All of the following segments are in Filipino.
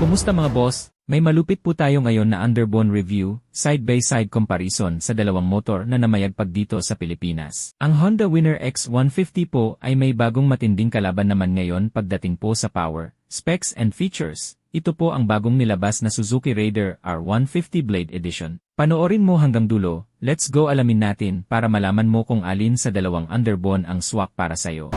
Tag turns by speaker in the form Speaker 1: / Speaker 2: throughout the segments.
Speaker 1: Kumusta mga boss? May malupit po tayo ngayon na underbone review, side-by-side comparison sa dalawang motor na namayagpag dito sa Pilipinas. Ang Honda Winner X150 po ay may bagong matinding kalaban naman ngayon pagdating po sa power, specs and features. Ito po ang bagong nilabas na Suzuki Raider R150 Blade Edition. Panoorin mo hanggang dulo, let's go alamin natin para malaman mo kung alin sa dalawang underbone ang swak para sa'yo.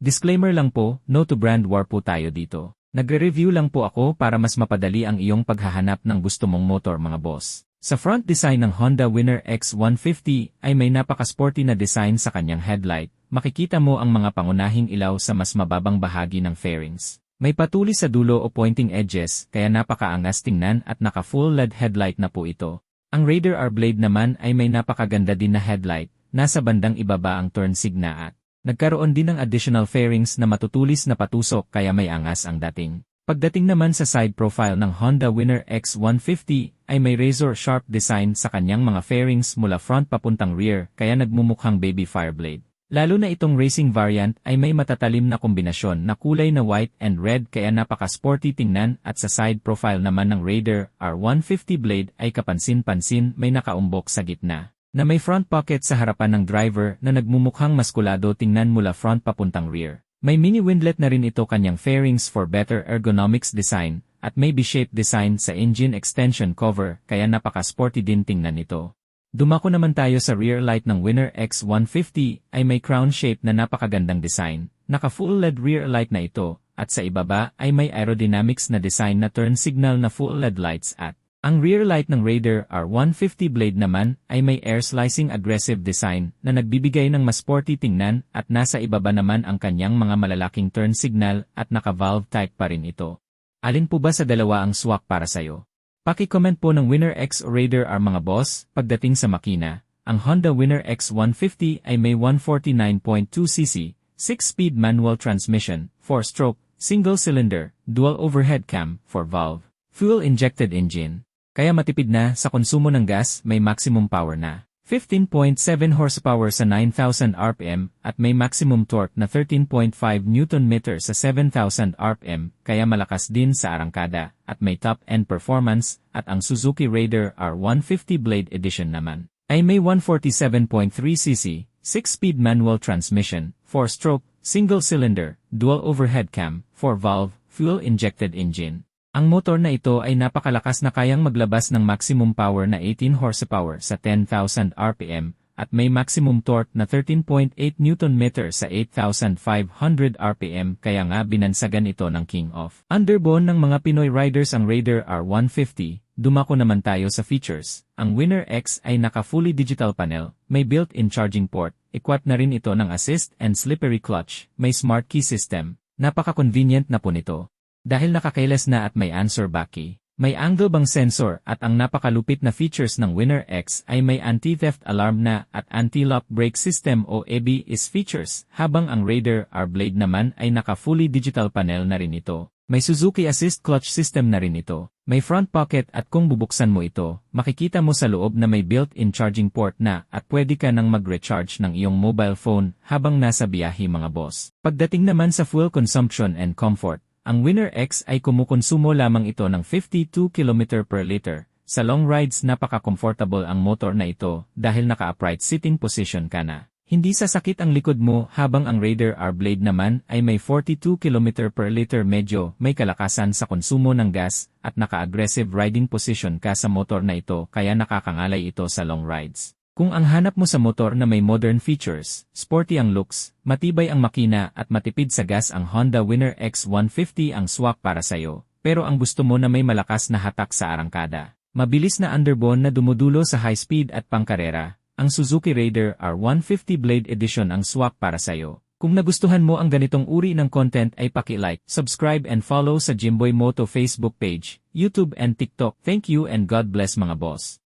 Speaker 1: Disclaimer lang po, no to brand war po tayo dito. Nagre-review lang po ako para mas mapadali ang iyong paghahanap ng gusto mong motor mga boss. Sa front design ng Honda Winner X150 ay may napaka-sporty na design sa kanyang headlight. Makikita mo ang mga pangunahing ilaw sa mas mababang bahagi ng fairings. May patuli sa dulo o pointing edges kaya napakaangas tingnan at naka-full LED headlight na po ito. Ang Raider R Blade naman ay may napakaganda din na headlight, nasa bandang ibaba ang turn signa at Nagkaroon din ng additional fairings na matutulis na patusok kaya may angas ang dating. Pagdating naman sa side profile ng Honda Winner X150 ay may razor sharp design sa kanyang mga fairings mula front papuntang rear kaya nagmumukhang baby fireblade. Lalo na itong racing variant ay may matatalim na kombinasyon na kulay na white and red kaya napaka-sporty tingnan at sa side profile naman ng Raider R150 blade ay kapansin-pansin may nakaumbok sa gitna na may front pocket sa harapan ng driver na nagmumukhang maskulado tingnan mula front papuntang rear. May mini windlet na rin ito kanyang fairings for better ergonomics design, at may B-shaped design sa engine extension cover kaya napaka-sporty din tingnan ito. Dumako naman tayo sa rear light ng Winner X150 ay may crown shape na napakagandang design, naka full LED rear light na ito, at sa ibaba ay may aerodynamics na design na turn signal na full LED lights at ang rear light ng Raider R150 blade naman ay may air slicing aggressive design na nagbibigay ng mas sporty tingnan at nasa ibaba naman ang kanyang mga malalaking turn signal at naka-valve type pa rin ito. Alin po ba sa dalawa ang swak para sa'yo? Paki-comment po ng Winner X Raider R mga boss pagdating sa makina. Ang Honda Winner X150 ay may 149.2cc, 6-speed manual transmission, 4-stroke, single-cylinder, dual overhead cam, 4-valve, fuel-injected engine. Kaya matipid na sa konsumo ng gas may maximum power na. 15.7 horsepower sa 9,000 RPM at may maximum torque na 13.5 Nm sa 7,000 RPM kaya malakas din sa arangkada at may top-end performance at ang Suzuki Raider R150 Blade Edition naman ay may 147.3cc, 6-speed manual transmission, 4-stroke, single-cylinder, dual overhead cam, 4-valve, fuel-injected engine. Ang motor na ito ay napakalakas na kayang maglabas ng maximum power na 18 horsepower sa 10,000 RPM at may maximum torque na 13.8 Nm sa 8,500 RPM kaya nga binansagan ito ng King of Underbone ng mga Pinoy riders ang Raider R150. Dumako naman tayo sa features. Ang Winner X ay naka fully digital panel, may built-in charging port, equipped na rin ito ng assist and slippery clutch, may smart key system. Napaka-convenient na po nito. Dahil nakakailas na at may answer key, may angle bang sensor at ang napakalupit na features ng Winner X ay may anti-theft alarm na at anti-lock brake system o ABS features, habang ang Raider R-Blade naman ay naka-fully digital panel na rin ito. May Suzuki Assist Clutch System na rin ito. May front pocket at kung bubuksan mo ito, makikita mo sa loob na may built-in charging port na at pwede ka nang mag-recharge ng iyong mobile phone habang nasa biyahe mga boss. Pagdating naman sa fuel consumption and comfort, ang Winner X ay kumukonsumo lamang ito ng 52 km per liter. Sa long rides napaka-comfortable ang motor na ito dahil naka-upright sitting position ka na. Hindi sasakit ang likod mo habang ang Raider R-Blade naman ay may 42 km per liter medyo may kalakasan sa konsumo ng gas at naka-aggressive riding position ka sa motor na ito kaya nakakangalay ito sa long rides. Kung ang hanap mo sa motor na may modern features, sporty ang looks, matibay ang makina at matipid sa gas ang Honda Winner X150 ang swak para sa'yo, pero ang gusto mo na may malakas na hatak sa arangkada. Mabilis na underbone na dumudulo sa high speed at pangkarera, ang Suzuki Raider R150 Blade Edition ang swak para sa'yo. Kung nagustuhan mo ang ganitong uri ng content ay paki-like, subscribe and follow sa Jimboy Moto Facebook page, YouTube and TikTok. Thank you and God bless mga boss.